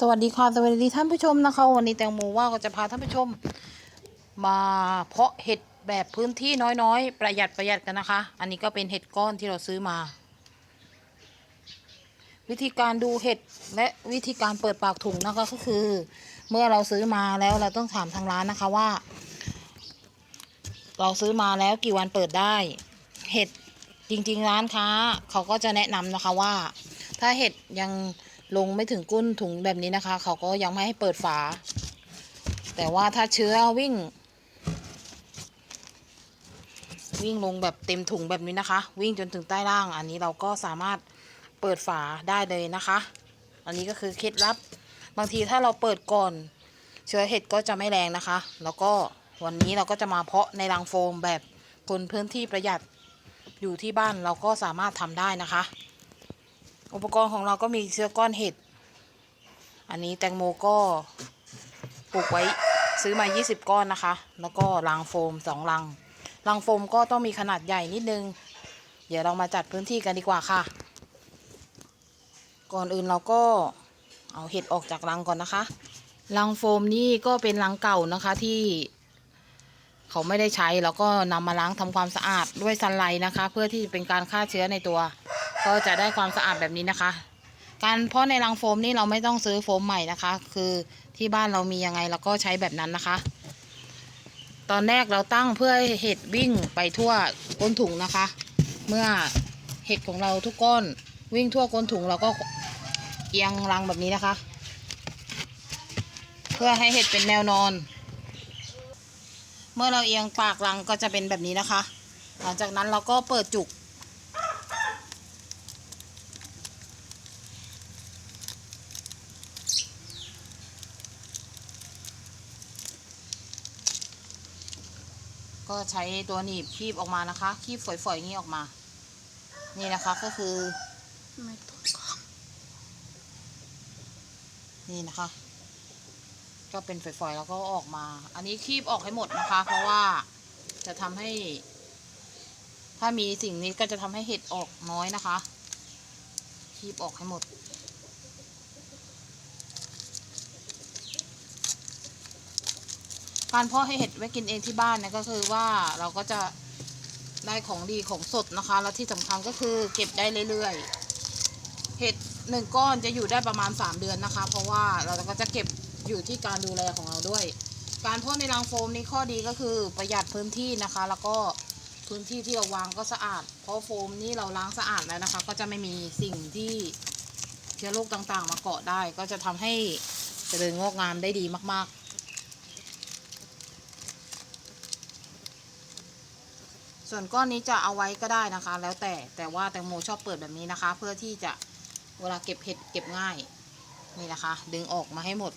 สวัสดีค่ะสวัสดีท่านผู้ชมนะคะ วันนี้แตงโมว่าก็จะพาท่านผู้ชม มาเพาะเห็ดแบบพื้นที่น้อยๆ ประหยัดประหยัดกันนะคะ อันนี้ก็เป็นเห็ดก้อนที่เราซื้อมา วิธีการดูเห็ดและวิธีการเปิดปากถุงนะคะก็คือ เมื่อเราซื้อมาแล้วเราต้องถามทางร้านนะคะว่า เราซื้อมาแล้วกี่วันเปิดได้ เห็ดจริงๆร้านค้าเขาก็จะแนะนำนะคะว่า ถ้าเห็ดยัง ลงไม่ถึงก้นถุงแบบนี้นะคะ เขาก็ยังไม่ให้เปิดฝา แต่ว่าถ้าเชื้อวิ่ง วิ่งลงแบบเต็มถุงแบบนี้นะคะ วิ่งจนถึงใต้ล่าง อันนี้เราก็สามารถเปิดฝาได้เลยนะคะ อันนี้ก็คือเคล็ดลับ บางทีถ้าเราเปิดก่อน เชื้อเห็ดก็จะไม่แรงนะคะ แล้วก็วันนี้เราก็จะมาเพาะในรังโฟมแบบคนพื้นที่ประหยัดอยู่ที่บ้านเราก็สามารถทำได้นะคะ อุปกรณ์ของเราก็มีเชื้อก้อนเห็ด อันนี้แตงโมก็ปลูกไว้ซื้อมา 20 ก้อนนะคะ แล้วก็รังโฟมสองรังรังโฟมก็ต้องมีขนาดใหญ่นิดนึง เดี๋ยวเรามาจัดพื้นที่กันดีกว่าค่ะ ก่อนอื่นเราก็เอาเห็ดออกจากรังก่อนนะคะรังโฟมนี่ก็เป็นรังเก่านะคะที่เขาไม่ได้ใช้แล้วก็นำมาล้างทำความสะอาดด้วยซันไลนะคะ เพื่อที่เป็นการฆ่าเชื้อในตัว ก็จะได้ความสะอาดแบบนี้นะคะ การเพราะในรังโฟมนี่เราไม่ต้องซื้อโฟมใหม่นะคะ คือที่บ้านเรามียังไงเราก็ใช้แบบนั้นนะคะ ตอนแรกเราตั้งเพื่อเห็ดวิ่งไปทั่วก้นถุงนะคะ เมื่อเห็ดของเราทุกก้อนวิ่งทั่วก้นถุงเราก็เอียงรังแบบนี้นะคะ เพื่อให้เห็ดเป็นแนวนอน เมื่อเราเอียงปากรังก็จะเป็นแบบนี้นะคะ หลังจากนั้นเราก็เปิดจุก ก็ใช้ตัวหนีบคีบออกมานะคะคีบฝอยๆอย่างนี้ออกมา นี่นะคะก็คือไม่ต้องนี่นะคะ ก็เป็นฝอยๆแล้วก็ออกมา อันนี้คีบออกให้หมดนะคะ เพราะว่าจะทำให้ ถ้ามีสิ่งนี้ก็จะทำให้เห็ดออกน้อยนะคะ คีบออกให้หมด การเพาะให้เห็ดไว้กินเองที่บ้านเนี่ยก็คือว่าเราก็จะได้ของดีของสดนะคะ แล้วที่สำคัญก็คือเก็บได้เรื่อยๆ เห็ดหนึ่งก้อนจะอยู่ได้ประมาณ 3 เดือนนะคะ เพราะว่าเราก็จะเก็บอยู่ที่การดูแลของเราด้วย การเพาะในรังโฟมนี้ข้อดีก็คือประหยัดพื้นที่นะคะ แล้วก็พื้นที่ที่เราวางก็สะอาด เพราะโฟมนี่เราล้างสะอาดแล้วนะคะ ก็จะไม่มีสิ่งที่เชื้อโรคต่างๆ มาเกาะได้ ก็จะทำให้เจริญงอกงามได้ดีมากๆ ส่วนก้อนนี้จะเอาไว้ก็ได้นะคะ แล้วแต่แต่ว่าแตงโมชอบเปิดแบบนี้นะคะ เพื่อที่จะเวลาเก็บเห็ดเก็บง่ายนี่นะคะ ดึงออกมาให้หมด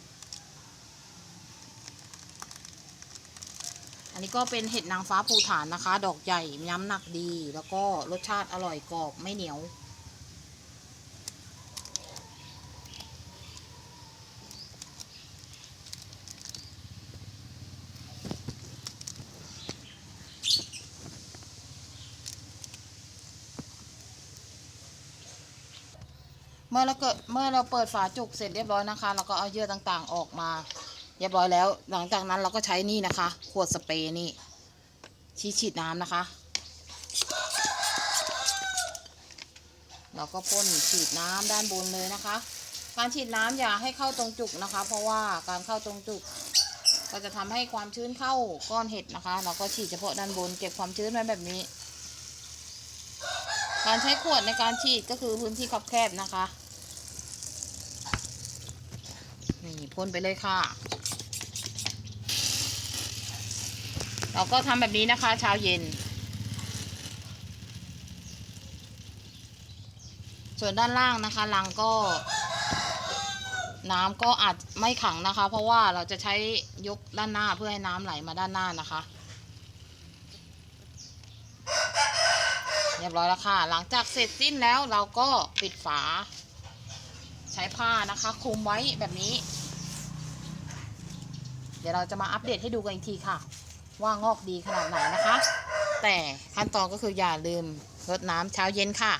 อันนี้ก็เป็นเห็ดนางฟ้าภูฐานนะคะ ดอกใหญ่ย้ำหนักดี แล้วก็รสชาติอร่อยกรอบไม่เหนียว เมื่อเราเกิดเมื่อเราเปิดฝาจุกเสร็จเรียบร้อยนะคะ เราก็เอาเยื่อต่างๆออกมา เรียบร้อยแล้ว หลังจากนั้นเราก็ใช้นี่นะคะ ขวดสเปรย์นี่ชี้ฉีดน้ำนะคะ เราก็พ่นฉีดน้ำด้านบนเลยนะคะ การฉีดน้ำอย่าให้เข้าตรงจุกนะคะ เพราะว่าการเข้าตรงจุก ก็จะทำให้ความชื้นเข้าก้อนเห็ดนะคะ เราก็ฉีดเฉพาะด้านบน เก็บความชื้นไว้แบบนี้ การใช้ขวดในการฉีดก็คือพื้นที่คับแคบนะคะ นี่พ่นไปเลยค่ะ เราก็ทำแบบนี้นะคะเช้าเย็น ส่วนด้านล่างนะคะลังก็น้ำก็อาจไม่ขังนะคะ เพราะว่าเราจะใช้ยกด้านหน้าเพื่อให้น้ำไหลมาด้านหน้านะคะ เรียบร้อยแล้วค่ะ หลังจากเสร็จสิ้นแล้วเราก็ปิดฝา ใช้ผ้านะคะคลุมไว้แบบนี้ เดี๋ยวเราจะมาอัปเดตให้ดูกันอีกทีค่ะ ว่างอกดีขนาดไหนนะคะ แต่ขั้นตอนก็คืออย่าลืมรดน้ำเช้าเย็นค่ะ